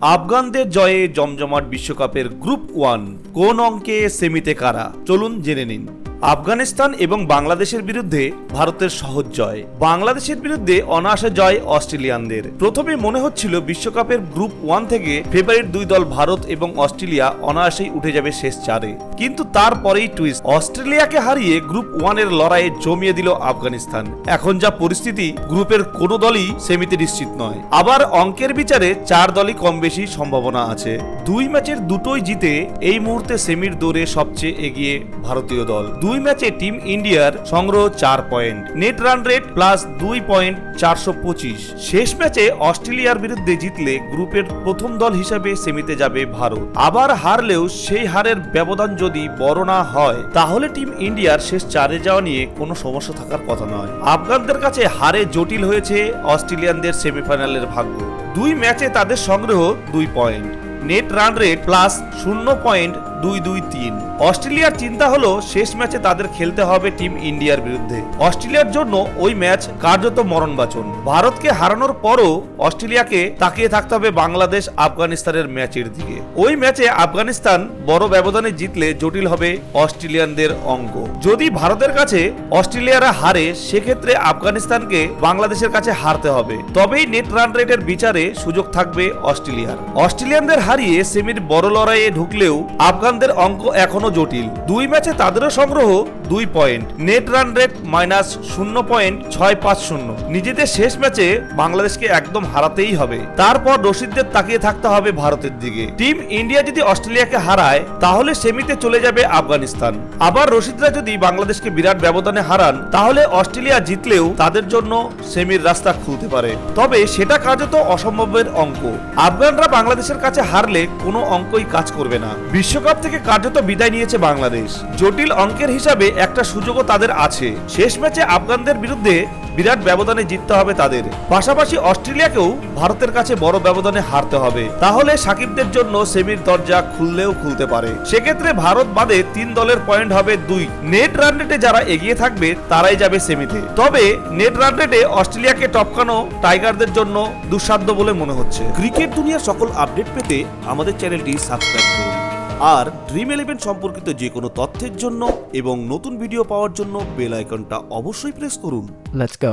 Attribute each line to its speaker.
Speaker 1: আফগানদের জয়ে জমজমাট বিশ্বকাপের গ্রুপ ওয়ান কোন অঙ্কে সেমিতে কারা? চলুন জেনে নিন। আফগানিস্তান এবং বাংলাদেশের বিরুদ্ধে ভারতের সহজ জয়। বাংলাদেশের বিরুদ্ধে অনায়াসে জয় অস্ট্রেলিয়ানদের। প্রথমে মনে হচ্ছিল বিশ্বকাপের গ্রুপ ওয়ান থেকে ফেভারিট দুই দল ভারত এবং অস্ট্রেলিয়া অনায়াসেই উঠে যাবে শেষ চারে। কিন্তু তারপরেই টুইস্ট। অস্ট্রেলিয়াকে হারিয়ে গ্রুপ ওয়ানের লড়াইয়ে জমিয়ে দিল আফগানিস্তান। এখন যা পরিস্থিতি, গ্রুপের কোনো দলই সেমিতে নিশ্চিত নয়। আবার অঙ্কের বিচারে চার দলই কম বেশি সম্ভাবনা আছে। দুই ম্যাচের দুটোই জিতে এই মুহূর্তে সেমির দৌড়ে সবচেয়ে এগিয়ে ভারতীয় দল। দুই ম্যাচে টিম ইন্ডিয়ার সংগ্রহ চার point, net run rate plus দুই পয়েন্ট চারশো পঁচিশ। শেষ ম্যাচে অস্ট্রেলিয়ার বিরুদ্ধে জিতলে গ্রুপের প্রথম দল হিসাবে সেমিতে যাবে ভারত। আবার হারলেও সেই হারের ব্যবধান যদি বড় না হয়, তাহলে টিম ইন্ডিয়ার শেষ চারে যাওয়া নিয়ে কোনো সমস্যা থাকার কথা নয়। আফগানদের কাছে হারে জটিল হয়েছে অস্ট্রেলিয়ানদের সেমিফাইনালের ভাগ্য। দুই ম্যাচে তাদের সংগ্রহ দুই point. Net run rate plus শূন্য পয়েন্ট দুই দুই তিন। অস্ট্রেলিয়ার চিন্তা হলো শেষ ম্যাচে তাদের খেলতে হবে টিম ইন্ডিয়ার বিরুদ্ধে। অস্ট্রেলিয়ার জন্য ওই ম্যাচ কার্যত মরণবাচন। ভারতকে হারানোর পরও অস্ট্রেলিয়াকে তাকিয়ে থাকতে হবে বাংলাদেশ আফগানিস্তানের ম্যাচের দিকে। ওই ম্যাচে আফগানিস্তান বড় ব্যবধানে জিতলে জটিল হবে অস্ট্রেলিয়ানদের অঙ্ক। যদি ভারতের কাছে অস্ট্রেলিয়ারা হারে, সেক্ষেত্রে আফগানিস্তানকে বাংলাদেশের কাছে হারতে হবে। তবেই নেট রান রেটের বিচারে সুযোগ থাকবে অস্ট্রেলিয়ার। অস্ট্রেলিয়ানদের হারিয়ে সেমির বড় লড়াইয়ে ঢুকলেও আফগানদের অঙ্ক এখনও জটিল। দুই ম্যাচে তাদেরও সংগ্রহ দুই point. Net run rate minus শূন্য পয়েন্ট ছয় পাঁচ শূন্য। নিজেদের শেষ ম্যাচে বাংলাদেশকে একদম হারাতেই হবে। তারপর রশিদদের তাকিয়ে থাকতে হবে ভারতের দিকে। টিম ইন্ডিয়া যদি অস্ট্রেলিয়াকে হারায়, তাহলে সেমিতে চলে যাবে আফগানিস্তান। আবার রশিদরা যদি বাংলাদেশকে বিরাট ব্যবধানে হারান, তাহলে অস্ট্রেলিয়া জিতলেও তাদের জন্য সেমির রাস্তা খুলতে পারে। তবে সেটা কার্যত অসম্ভবের অঙ্ক। আফগানরা বাংলাদেশের কাছে হারলে কোনো অঙ্কই কাজ করবে না। বিশ্বকাপ থেকে কার্যত বিদায় নিয়েছে বাংলাদেশ। জটিল অঙ্কের হিসাবে একটা সুযোগও তাদের আছে। শেষ ম্যাচে আফগানদের বিরুদ্ধে বিরাট ব্যবধানে জিততে হবে তাদের। পাশাপাশি অস্ট্রেলিয়াকেও ভারতের কাছে বড় ব্যবধানে হারতে হবে। তাহলে সাকিবদের জন্য সেমির দরজা খুললেও খুলতে পারে। সেক্ষেত্রে ভারত বাদে তিন দলের পয়েন্ট হবে দুই। নেট রান রেটে যারা এগিয়ে থাকবে, তারাই যাবে সেমিতে। তবে নেট রান রেটে অস্ট্রেলিয়াকে টপকানো টাইগারদের জন্য দুঃসাধ্য বলে মনে হচ্ছে। ক্রিকেট দুনিয়ার সকল আপডেট পেতে আমাদের চ্যানেলটি সাবস্ক্রাইব করুন। আর ড্রিম ইলেভেন সম্পর্কিত যে কোনো তথ্যের জন্য এবং নতুন ভিডিও পাওয়ার জন্য বেল আইকনটা অবশ্যই প্রেস করুন
Speaker 2: লেটস go.